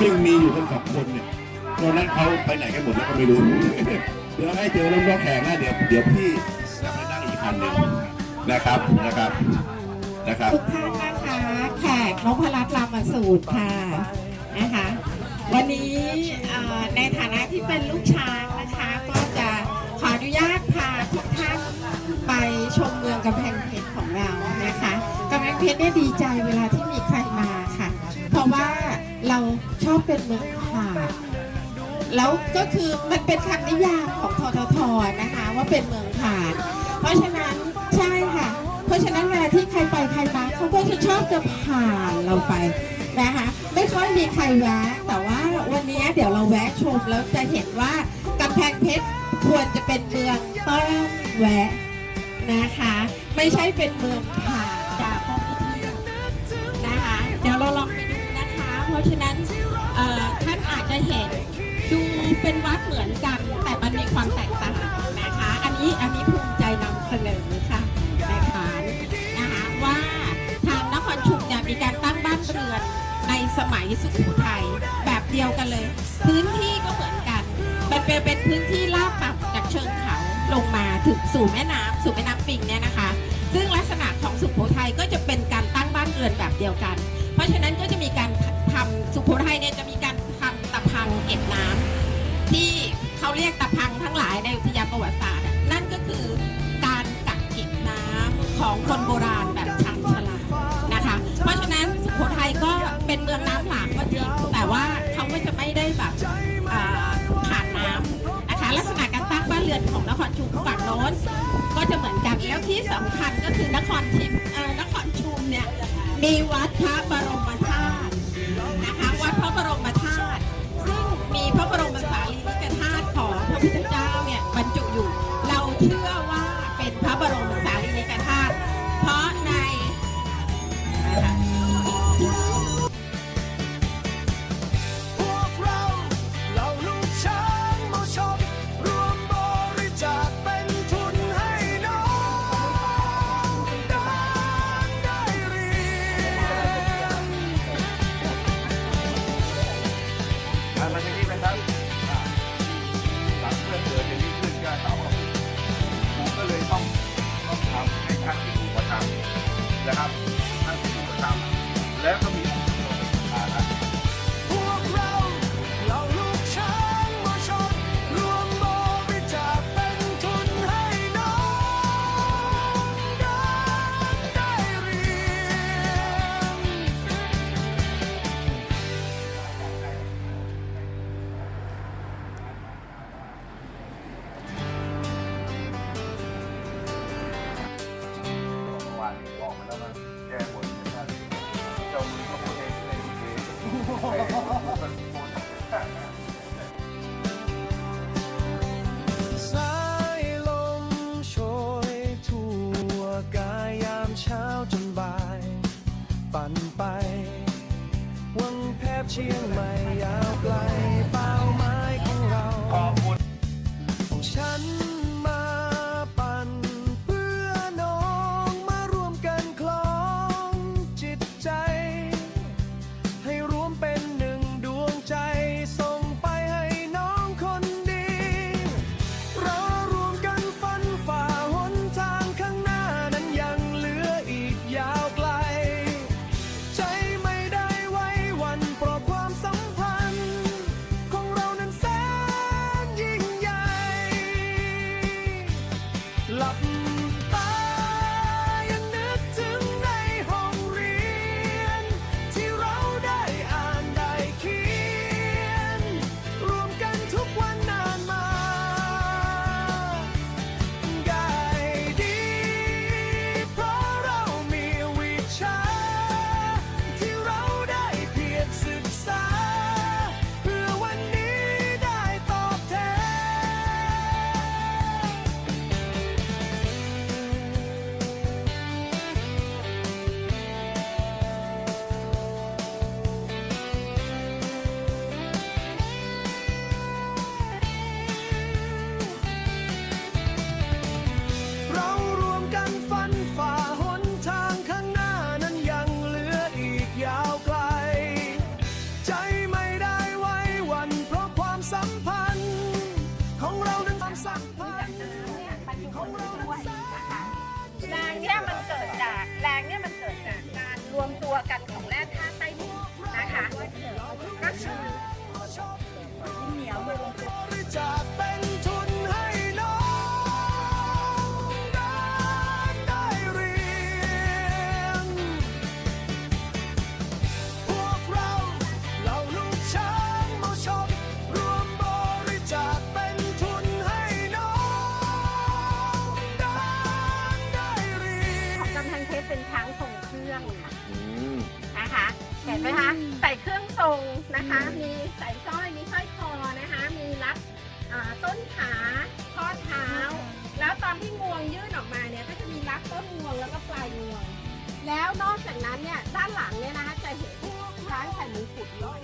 ซึ่งมีอยู่กันสองคนเนี่ยตอนนั้นเขาไปไหนกันหมดแล้วก็ไม่รู้ เดี๋ยวให้เจอน้องแขกนะเดี๋ยวเดี๋ยวพี่จะไปนั่งอีกคันหนึ่งนะครับนะครับนะครับทุกท่านนะคะแขกนพรัตน์รามสูตรค่ะนะคะ วันนี้ในฐานะที่เป็นลูกช้างนะคะ ก็จะขออนุญาตพาทุกท่านไปชมเมืองกำแพงเพชรของเรานะคะกำแพงเพชรเนี่ยดีใจเวลาที่ เป็นเมืองผ่านแล้วก็คือมันเป็นคำนิยามของทททนะคะว่าเป็นเมืองผ่าน เพราะฉะนั้นใช่ค่ะ เพราะฉะนั้นเวลาที่ใครไปใครมาเขาก็จะชอบจะผ่านเราไปนะคะไม่ค่อยมีใครแวะแต่ว่าวันนี้เดี๋ยวเราแวะชมแล้วจะเห็นว่ากำแพงเพชรควรจะเป็นเมืองต้องแวะนะคะ ไม่ใช่เป็นเมืองผ่านจากท่องเที่ยวนะคะ เดี๋ยวเราลองไปดูนะคะ เพราะฉะนั้น เป็นวัดเหมือนกัน แต่มันมีความแตกต่างนะคะ อันนี้อันนี้ภูมิใจนำเสนอค่ะนะคะนะคะว่าทางนครชุมเนี่ยมีการตั้งบ้านเรือนในสมัยสุโขทัยแบบเดียวกันเลย พื้นที่ก็เหมือนกันมันเป็นเป็นพื้นที่ลาดต่ำจากเชิงเขาลงมาถึงสู่แม่น้ำสู่แม่น้ำปิงเนี่ยนะคะ ซึ่งลักษณะของสุโขทัยก็จะเป็นการตั้งบ้านเรือนแบบเดียวกัน เพราะฉะนั้นก็จะมีการทำสุโขทัยเนี่ยจะมีการทำตะพังเก็บน้ำ ที่เขาเรียกตะพังทั้งหลายในอุทยานประวัติศาสตร์ นั่นก็คือการกักเก็บน้ำของคนโบราณแบบชาญฉลาดนะคะ เพราะฉะนั้นสุโขทัยก็เป็นเมืองน้ำหลากก็จริงแต่ว่าเขาก็จะไม่ได้แบบขาดน้ำนะคะลักษณะการตั้งบ้านเรือนของนครชุมฝั่งโน้นก็จะเหมือนกันแล้วที่สำคัญก็คือนครชิมนครชุมเนี่ยมีวัดพระบรมธาตุนะคะวัดพระบรมธาตุ Yeah. กากการรวมตัวกันของแร่ธาตุใต้ดินนะคะ ก็คือ งทรงนะคะ มีใส่สร้อย มีสร้อยคอนะคะ มีรัดอ่าต้นขาข้อเท้า แล้วตอนที่งวงยื่นออกมาเนี่ยก็จะมีรัดต้นงวงแล้วก็ปลายงวง แล้วนอกจากนั้นเนี่ยด้านหลังเนี่ยนะคะจะเห็นช้างใส่มงกุฎด้วย